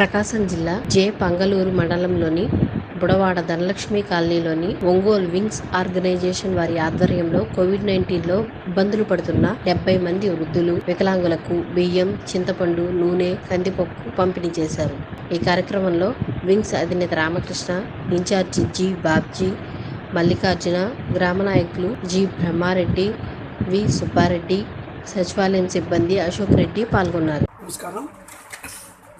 ప్రకాశం జిల్లా జే. పంగలూరు మండలంలోని బుడవాడ ధనలక్ష్మి కాలనీలోని ఒంగోలు వింగ్స్ ఆర్గనైజేషన్ వారి ఆధ్వర్యంలో కోవిడ్ నైన్టీన్లో ఇబ్బందులు పడుతున్న డెబ్బై మంది వృద్ధులు వికలాంగులకు బియ్యం చింతపండు నూనె కందిపప్పు పంపిణీ చేశారు. ఈ కార్యక్రమంలో వింగ్స్ అధినేత రామకృష్ణ ఇన్ఛార్జి జి. బాబ్జీ మల్లికార్జున గ్రామ నాయకులు జి. బ్రహ్మారెడ్డి వి. సుబ్బారెడ్డి సచివాలయం సిబ్బంది అశోక్ రెడ్డి పాల్గొన్నారు. నమస్కారం.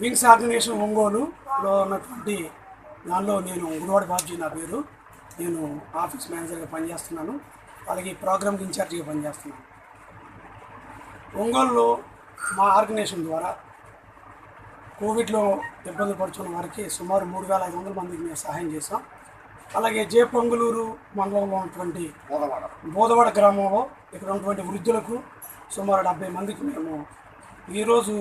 వింగ్స్ ఆర్గనైజేషన్ ఒంగోలులో ఉన్నటువంటి దానిలో నేను గుడివాడ బాబ్జీ నా పేరు. నేను ఆఫీస్ మేనేజర్గా పనిచేస్తున్నాను. అలాగే ప్రోగ్రామ్ ఇన్ఛార్జిగా పనిచేస్తున్నాను. ఒంగోలులో మా ఆర్గనైజేషన్ ద్వారా కోవిడ్లో ఇబ్బంది పడుతున్న వారికి సుమారు మూడు వేల ఐదు వందల మందికి మేము సహాయం చేసాం అలాగే జే పొంగులూరు మండలంలో ఉన్నటువంటి బోధవాడ గ్రామంలో ఇక్కడ ఉన్నటువంటి వృద్ధులకు సుమారు డెబ్బై మందికి మేము ఈరోజు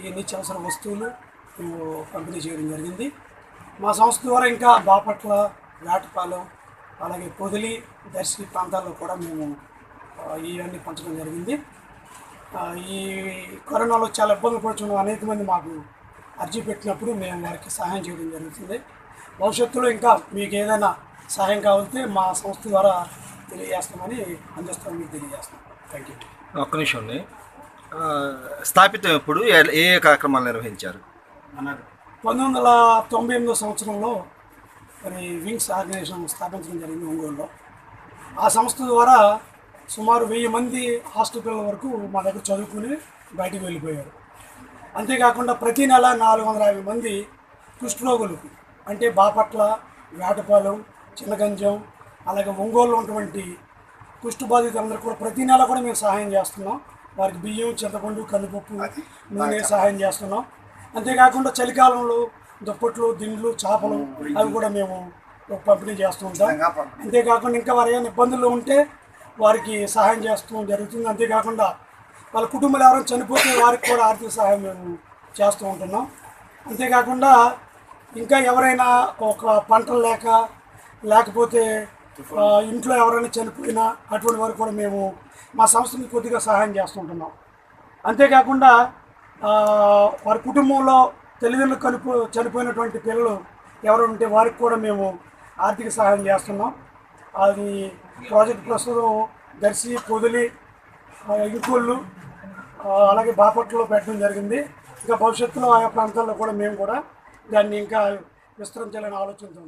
ఈ నిత్యావసర వస్తువులు మేము పంపిణీ చేయడం జరిగింది. మా సంస్థ ద్వారా ఇంకా బాపట్ల వేటపాలెం అలాగే పొదిలి దర్శి ప్రాంతాల్లో కూడా మేము ఇవన్నీ పంచడం జరిగింది. ఈ కరోనాలో చాలా ఇబ్బందులు పడుతున్న అనేక మంది మాకు అర్జీ పెట్టినప్పుడు మేము వారికి సహాయం చేయడం జరుగుతుంది. భవిష్యత్తులో ఇంకా మీకు ఏదైనా సహాయం కావాలంటే మా సంస్థ ద్వారా తెలియజేస్తామని అందిస్తామని మీకు తెలియజేస్తాం. థ్యాంక్ యూ ఒక్క నిమిషం ఉంది స్థాపితం ఎప్పుడు? ఏ- ఏ కార్యక్రమాలు నిర్వహించారు? పంతొమ్మిది వందల తొంభై ఎనిమిదో సంవత్సరంలో మరి వింగ్స్ ఆర్గనైజేషన్ స్థాపించడం జరిగింది ఒంగోలులో. ఆ సంస్థ ద్వారా సుమారు వెయ్యి మంది హాస్టల్ పిల్లల వరకు మా దగ్గర చదువుకుని బయటికి వెళ్ళిపోయారు. అంతేకాకుండా ప్రతి నెల నాలుగు వందల యాభై మంది కుష్ఠరోగులకు అంటే బాపట్ల వేటపాలెం చిన్నగంజం అలాగే ఒంగోలు ఉన్నటువంటి కుష్టు బాధితులందరూ కూడా ప్రతి నెల కూడా మేము సహాయం చేస్తున్నాం. వారికి బియ్యం చింతపండు కందిపప్పు నూనె సహాయం చేస్తున్నాం. అంతేకాకుండా చలికాలంలో దుప్పట్లు దిండ్లు చేపలు అవి కూడా మేము పంపిణీ చేస్తూ ఉంటాం. అంతేకాకుండా ఇంకా వారు ఏమైనా ఇబ్బందుల్లో ఉంటే వారికి సహాయం చేస్తూ జరుగుతుంది. అంతేకాకుండా వాళ్ళ కుటుంబాలు ఎవరైనా చనిపోతే వారికి కూడా ఆర్థిక సహాయం మేము చేస్తూ ఉంటున్నాం. అంతేకాకుండా ఇంకా ఎవరైనా ఒక పంటలు లేక లేకపోతే ఇంట్లో ఎవరైనా చనిపోయినా అటువంటి వారు కూడా మేము మా సంస్థకి కొద్దిగా సహాయం చేస్తుంటున్నాం. అంతేకాకుండా వారి కుటుంబంలో తల్లిదండ్రులు కలుపు చనిపోయినటువంటి పిల్లలు ఎవరు ఉంటే వారికి కూడా మేము ఆర్థిక సహాయం చేస్తున్నాం. అది ప్రాజెక్ట్ ప్రస్తుతం దర్శి పొదిలి ఆ, ఇంకోళ్ళు అలాగే బాపట్లలో పెట్టడం జరిగింది. ఇంకా భవిష్యత్తులో ఆయా ప్రాంతాల్లో కూడా మేము కూడా దాన్ని ఇంకా విస్తరించాలని ఆలోచనతో